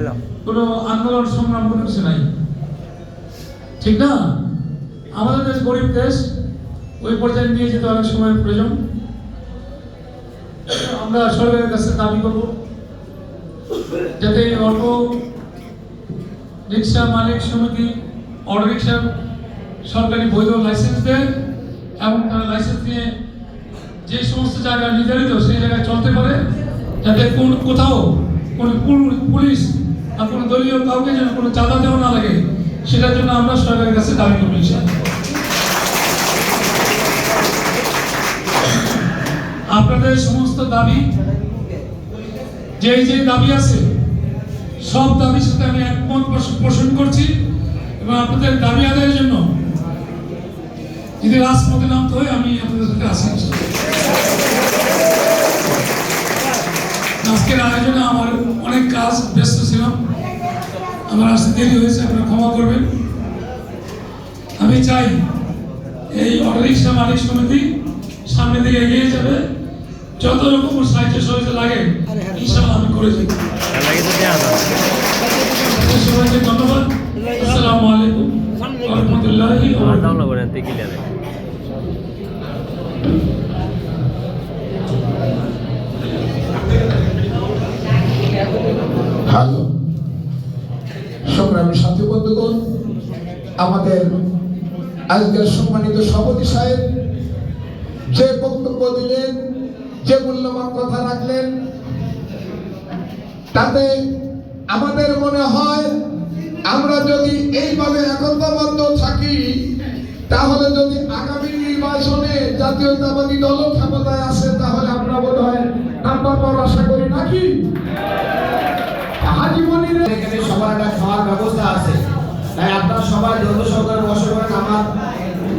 Hello আন্দোলন সংগ্রাম কোনো কিছু নাই? ঠিক না? আমাদের দেশ গরিব দেশ, ওই পর্যায়ে নিয়ে যেতে অনেক সময় প্রয়োজন। আমরা সরকারের কাছে দাবি করব, যাতে অটো রিক্সা মালিক সমিতি অটো রিক্সার সরকারি বৈধ লাইসেন্স দেয় এবং তারা লাইসেন্স নিয়ে যে সমস্ত জায়গা নির্ধারিত, সেই জায়গায় চলতে পারে। যাতে কোন কোথাও কোনো পুল- পুলিশ কোনো দলীয় কাউকে যেন কোনো চাঁদা দেওয়া না লাগে, সেটার জন্য আমরা সরকারের কাছে দাবি করব আপনাদের সমস্ত দাবি যে যে দাবি আছে, সব দাবির সাথে আমি একমত পোষ- পোষণ করছি এবং আপনাদের দাবি আদায়ের জন্য যদি রাজপথে নামতে হয়, আমি আপনাদের সাথে আসি আজকের আয়োজনে আমার অনেক কাজ ব্যস্ত ছিলাম। আমার আসতে দেরি হয়েছে আপনারা ক্ষমা করবেন। আমি চাই এই অটোরিক্সা মালিক সমিতি সামনে দিকে এগিয়ে যাবে। যত রকম সাহায্য সহযোগিতা লাগে ইনশাআল্লাহ আমি করে আপনাদের সবাইকে ধন্যবাদ। আসসালামু আলাইকুম রহমতুল্লাহি হ্যালো। সংগ্রামী সাথী বন্ধুগণ, আমাদের আজকের সম্মানিত সভাপতি সাহেব, যে বক্তব্য দিলেন, যে মূল্যবান কথা রাখলেন, তাতে আমাদের মনে হয় আমরা যদি এইভাবে একতাবদ্ধ থাকি, তাহলে যদি আগামী নির্বাচনে জাতীয়তাবাদী দল ক্ষমতায় আসে হাজিমনির এখানে সবার একটা খাওয়ার ব্যবস্থা আছে। তাই আপনারা সবাই যত সরকার বসে করেন আমার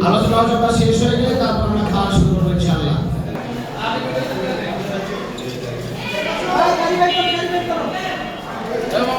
আলোচনা আলোচনা শেষ হয়ে গেলে তারপর আমরা খাওয়া শুরু করব ইনশাআল্লাহ। এবং